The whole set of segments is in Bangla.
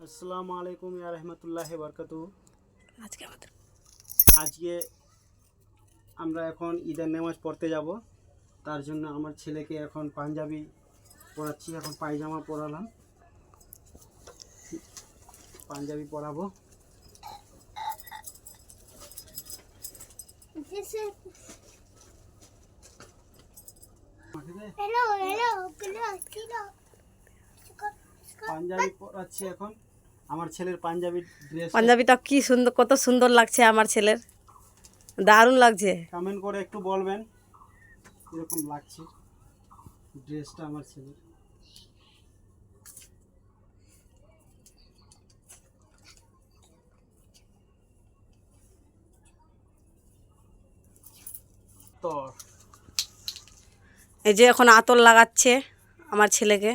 আসসালামু আলাইকুম ইয়া রহমতুল্লাহ বরকাতু আজকে আমাদের আজকে আমরা এখন ঈদের নামাজ পড়তে যাব তার জন্য আমার ছেলেকে এখন পাঞ্জাবি পরাচ্ছি এখন পায়জামা পরালাম পাঞ্জাবি পরাবো. পাঞ্জাবি পরাচ্ছি এখন আমার ছেলের পাঞ্জাবি ড্রেস পাঞ্জাবিটা কি সুন্দর কত সুন্দর লাগছে আমার ছেলের। দারুণ লাগছে। কমেন্ট করে একটু বলবেন এরকম লাগছে ড্রেসটা আমার ছেলের। তো এই যে এখন আতর লাগাচ্ছে আমার ছেলেকে।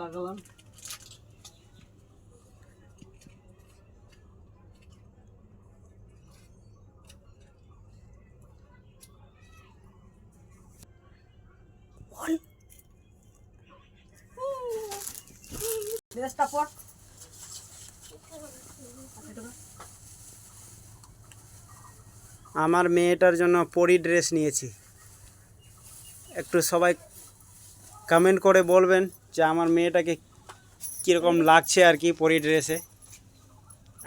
লাগালাম। ড্রেসটা আমার মেয়েটার জন্য পরি ড্রেস নিয়েছি। একটু সবাই কমেন্ট করে বলবেন। যে আমার মেয়েটাকে কীরকম লাগছে আর কি পরি ড্রেসে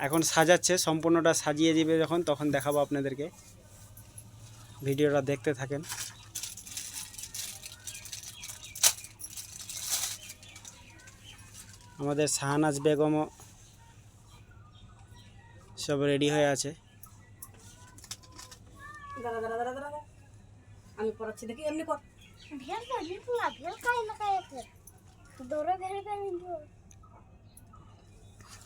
এখন সাজাচ্ছে সম্পূর্ণটা সাজিয়ে দিবে যখন তখন দেখাবো আপনাদেরকে। ভিডিওটা দেখতে থাকেন। আমাদের শাহনাজ বেগমও সব রেডি হয়ে আছে। আমি পড়াচ্ছি দেখি এমনি কর ভেল কাই না কাই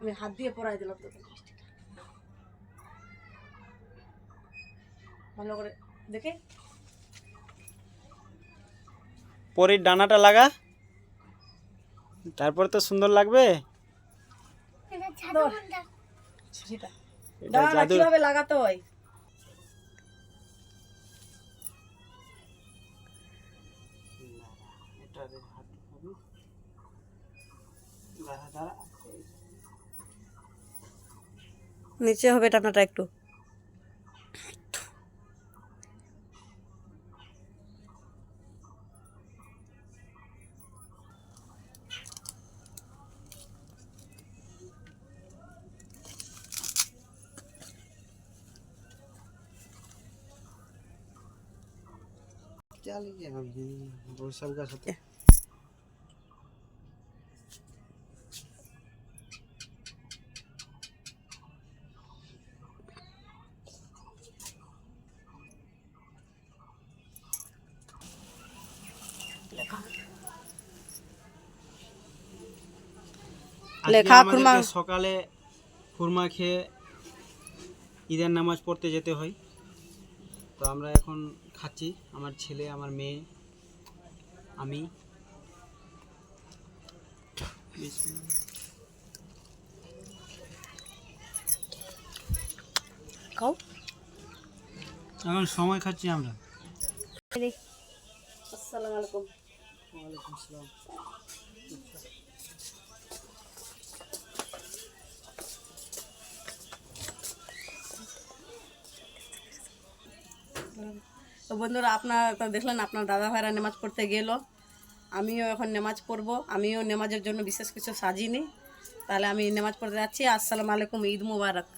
আমি হাত দিয়ে পরাই দিলাম তোকে। ভালো করে দেখে। পরির ডানাটা লাগা। তারপর তো সুন্দর লাগবে। সেটা এটা দাঁড়া জাদু কীভাবে লাগাতে হয় নিচে হবে টানাটা একটু। চালিয়ে বৈশাখ গাছ হতে আজকে লেখা খুরমা। সকালে খুরমা খেয়ে ঈদের নামাজ পড়তে যেতে হয়। তো আমরা এখন খাচ্ছি। আমার ছেলে আমার মেয়ে আমি। খাও। এখন সময় খাচ্ছি আমরা। আসসালামু আলাইকুম। ওয়ালাইকুম আসসালাম। তো বন্ধুরা আপনার দেখলেন আপনার দাদা ভাইরা নামাজ পড়তে গেল। আমিও এখন নামাজ পড়ব। আমিও নামাজের জন্য বিশেষ কিছু সাজিনি। তাহলে আমি নামাজ পড়তে যাচ্ছি। আসসালামু আলাইকুম, ঈদ মুবারক।